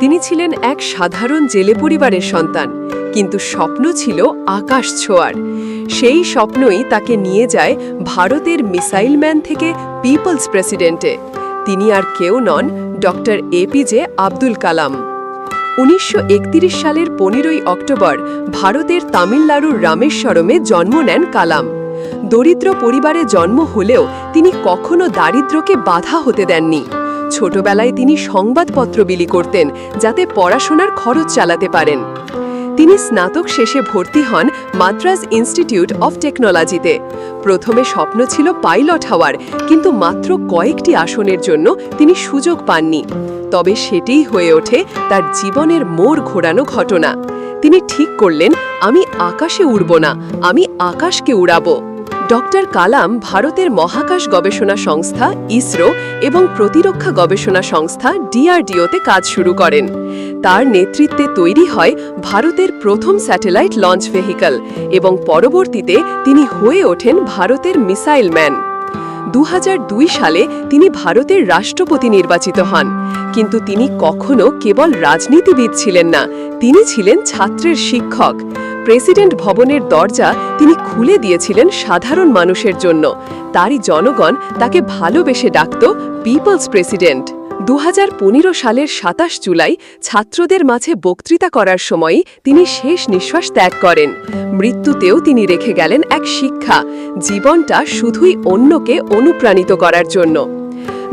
তিনি ছিলেন এক সাধারণ জেলে পরিবারের সন্তান, কিন্তু স্বপ্ন ছিল আকাশ ছোঁয়ার। সেই স্বপ্নই তাকে নিয়ে যায় ভারতের মিসাইল ম্যান থেকে পিপলস প্রেসিডেন্টে। তিনি আর কেউ নন ডক্টর এপিজে আব্দুল কালাম। উনিশশো একত্রিশ সালের পনেরোই অক্টোবর ভারতের তামিলনাড়ুর রামেশ্বরমে জন্ম নেন কালাম। দরিদ্র পরিবারে জন্ম হলেও তিনি কখনো দারিদ্র্যকে বাধা হতে দেননি। ছোটবেলায় তিনি সংবাদপত্র বিলি করতেন, যাতে পড়াশোনার খরচ চালাতে পারেন। তিনি স্নাতক শেষে ভর্তি হন মাদ্রাজ ইনস্টিটিউট অফ টেকনোলজিতে। প্রথমে স্বপ্ন ছিল পাইলট হওয়ার, কিন্তু মাত্র কয়েকটি আসনের জন্য তিনি সুযোগ পাননি। তবে সেটিই হয়ে ওঠে তার জীবনের মোড় ঘোরানো ঘটনা। তিনি ঠিক করলেন, আমি আকাশে উড়ব না, আমি আকাশকে উড়াবো। ডক্টর কালাম ভারতের মহাকাশ গবেষণা সংস্থা, ইসরো এবং প্রতিরক্ষা গবেষণা সংস্থা, ডিআরডিওতে কাজ শুরু করেন। তার নেতৃত্বে তৈরি হয় ভারতের প্রথম স্যাটেলাইট লঞ্চ ভেহিকল এবং পরবর্তীতে তিনি হয়ে ওঠেন ভারতের মিসাইল ম্যান। দু হাজার দুই সালে তিনি ভারতের রাষ্ট্রপতি নির্বাচিত হন, কিন্তু তিনি কখনো কেবল রাজনীতিবিদ ছিলেন না, তিনি ছিলেন ছাত্রের শিক্ষক। প্রেসিডেন্ট ভবনের দরজা তিনি খুলে দিয়েছিলেন সাধারণ মানুষের জন্য। তারই জনগণ তাকে ভালোবেসে ডাকত পিপলস প্রেসিডেন্ট। দু হাজার পনেরো সালের সাতাশ জুলাই ছাত্রদের মাঝে বক্তৃতা করার সময়ই তিনি শেষ নিঃশ্বাস ত্যাগ করেন। মৃত্যুতেও তিনি রেখে গেলেন এক শিক্ষা, জীবনটা শুধুই অন্যকে অনুপ্রাণিত করার জন্য।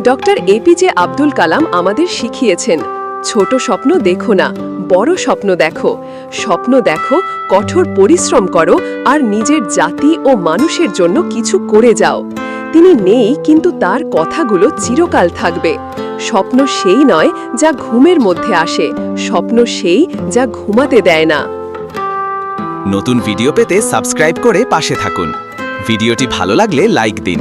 ডক্টর এপিজে আব্দুল কালাম আমাদের শিখিয়েছেন ছোট স্বপ্ন দেখো না, বড় স্বপ্ন দেখো। স্বপ্ন দেখো, কঠোর পরিশ্রম করো আর নিজের জাতি ও মানুষের জন্য কিছু করে যাও। তিনি নেই, কিন্তু তার কথাগুলো চিরকাল থাকবে। স্বপ্ন সেই নয় যা ঘুমের মধ্যে আসে, স্বপ্ন সেই যা ঘুমাতে দেয় না। নতুন ভিডিও পেতে সাবস্ক্রাইব করে পাশে থাকুন। ভিডিওটি ভালো লাগলে লাইক দিন।